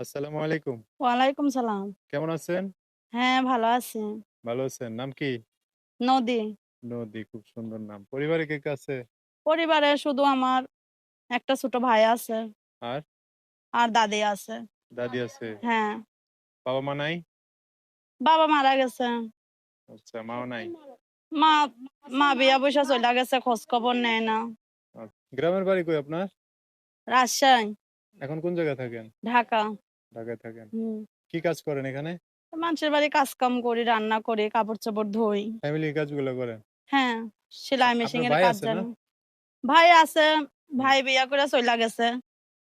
আসসালামু আলাইকুম। ওয়ালাইকুম সালাম। কেমন আছেন? হ্যাঁ, ভালো আছি। ভালো আছেন। নাম কি? নদী। নদী, খুব সুন্দর নাম। পরিবারে কে, কে আছে? পরিবারে শুধু আমার একটা ছোট ভাই আছে। আর? আর দাদি আছে। দাদি আছে। হ্যাঁ। বাবা-মা নাই? বাবা মারা গেছে। আচ্ছা, মাও নাই? মা মা বিয়া বইসা চইলা গেছে, খোঁজ খবর নেয় না। গ্রামের বাড়ি কই আপনার? রাজশাহী। এখন কোন জায়গায় থাকেন? ঢাকা। ঢাকায় থাকেন। হুম। কি কাজ করেন এখানে? মানুষের বাড়ি কাজকাম করি, রান্না করি, কাপড়-চোপড় ধুই। ফ্যামিলি কাজগুলো করেন? হ্যাঁ, সেলাই আপনার মেশিনের ভাই কাজ আছে? জানি। ভাই আছে, ভাই বিয়া করে চইলা গেছে।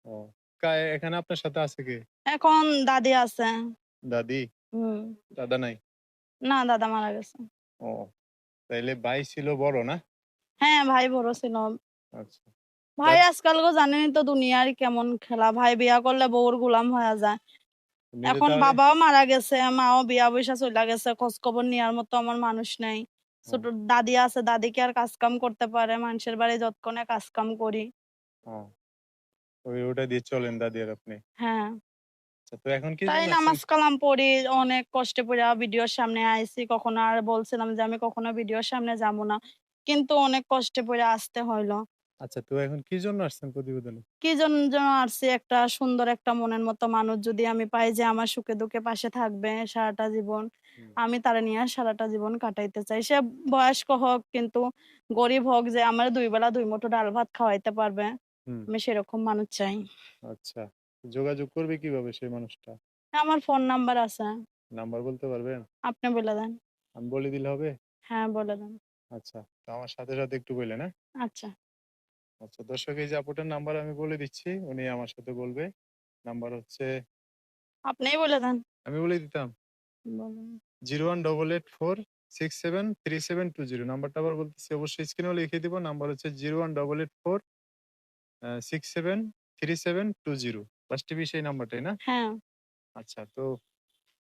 ও। কা এখানে আপনার সাথে আছে কে? এখন দাদি আছে। দাদি? হুম। দাদা নাই? না, দাদা মারা গেছে। ও। তাইলে ভাই ছিল বড় না? হ্যাঁ, ভাই বড় ছিল। আচ্ছা। ভাই আজকাল জানেনই তো দুনিয়ার কেমন খেলা। ভাই বিয়া করলে বউর গোলাম হয়া যায়। এখন বাবাও মারা গেছে, মাও বিয়া বইসা চইলা গেছে। খোঁজ খবর নেওয়ার মতো আমার মানুষ নাই। ছোট দাদি আছে, দাদি কি আর কাজ-কাম করতে পারে? মানুষের বাড়ি যতক্ষণে কাজ-কাম করি। ও। ওই ওটা দিয়ে চলেন দাদি আর আপনি। হ্যাঁ। আচ্ছা, তো এখন কি তাই নামাজ কালাম পড়ি, অনেক কষ্টে পইড়া ভিডিওর সামনে আইছি। কখনো আর বলছিলাম যে আমি কখনো ভিডিওর সামনে যাব না। কিন্তু অনেক কষ্টে পইড়া আসতে হইল। আচ্ছা, তো এখন কি জন্য আসছেন প্রতিবেদনে? কি জন্য যেন আসছি একটা সুন্দর একটা মনের মতো মানুষ যদি আমি পাই যে আমার সুখে-দুঃখে পাশে থাকবে সারাটা জীবন। আমি তারে নিয়ে সারাটা জীবন কাটাইতে চাই। সে বয়স্ক হোক কিন্তু গরিব হোক যে আমারে ২ বেলা ২ মুঠো ডাল ভাত খাওয়াইতে পারবে। আমি সেরকম মানুষ চাই। আচ্ছা। যোগাযোগ করবে কীভাবে সেই মানুষটা? আমার ফোন নাম্বার আছে। নাম্বার বলতে পারবেন? আপনি বলে দেন। আমি বলে দিলে হবে? হ্যাঁ, বলে দেন। আচ্ছা। তো আমার সাথে, সাথে একটু বইলেন, হ্যাঁ? আচ্ছা। আচ্ছা, দর্শক এই যে আপুটার নাম্বার আমি বলে দিচ্ছি। উনি আমার সাথে বলবে। নাম্বার হচ্ছে আপনিই বলে দেন। আমি বলে দিতাম? বলেন। 01884673720 নাম্বারটা আবার বলতেছি অবশ্যই স্ক্রিনেও লিখে দিব। নাম্বার হচ্ছে 01884 আ 673720 লাস্টে 20 এই নাম্বারটাই না? হ্যাঁ। আচ্ছা, তো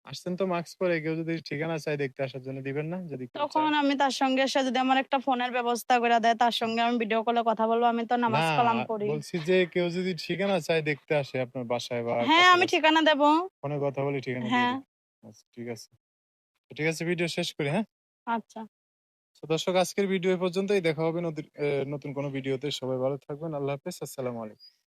আসছেন তো মাস্ক পরে। কেউ যদি ঠিকানা চায় দেখতে আসার জন্য দিবেন না? যদি কেউ তখন চায়? আমি তার সঙ্গে সে যদি আমার একটা ফোনের ব্যবস্থা করে দেয়, তার সঙ্গে আমি ভিডিও কলে কথা বলব। আমি তো না, নামাজ কালাম পড়ি। বলছি যে কেউ যদি ঠিকানা চায় দেখতে আসে আপনার বাসায় বা হ্যাঁ, আমি কাছাকাছি। ঠিকানা দেব। ফোনে কথা বলে ঠিকানা দিয়ে হ্যাঁ। দিবেন। আচ্ছা, ঠিক আছে। তো ঠিক আছে ভিডিও শেষ করি, হ্যাঁ? আচ্ছা। তো দর্শক আজকের ভিডিও পর্যন্তই। দেখা হবে নতুন নতুন কোনো ভিডিওতে। সবাই ভালো থাকবেন। আল্লাহ হাফেজ। আসসালামু আলাইকুম।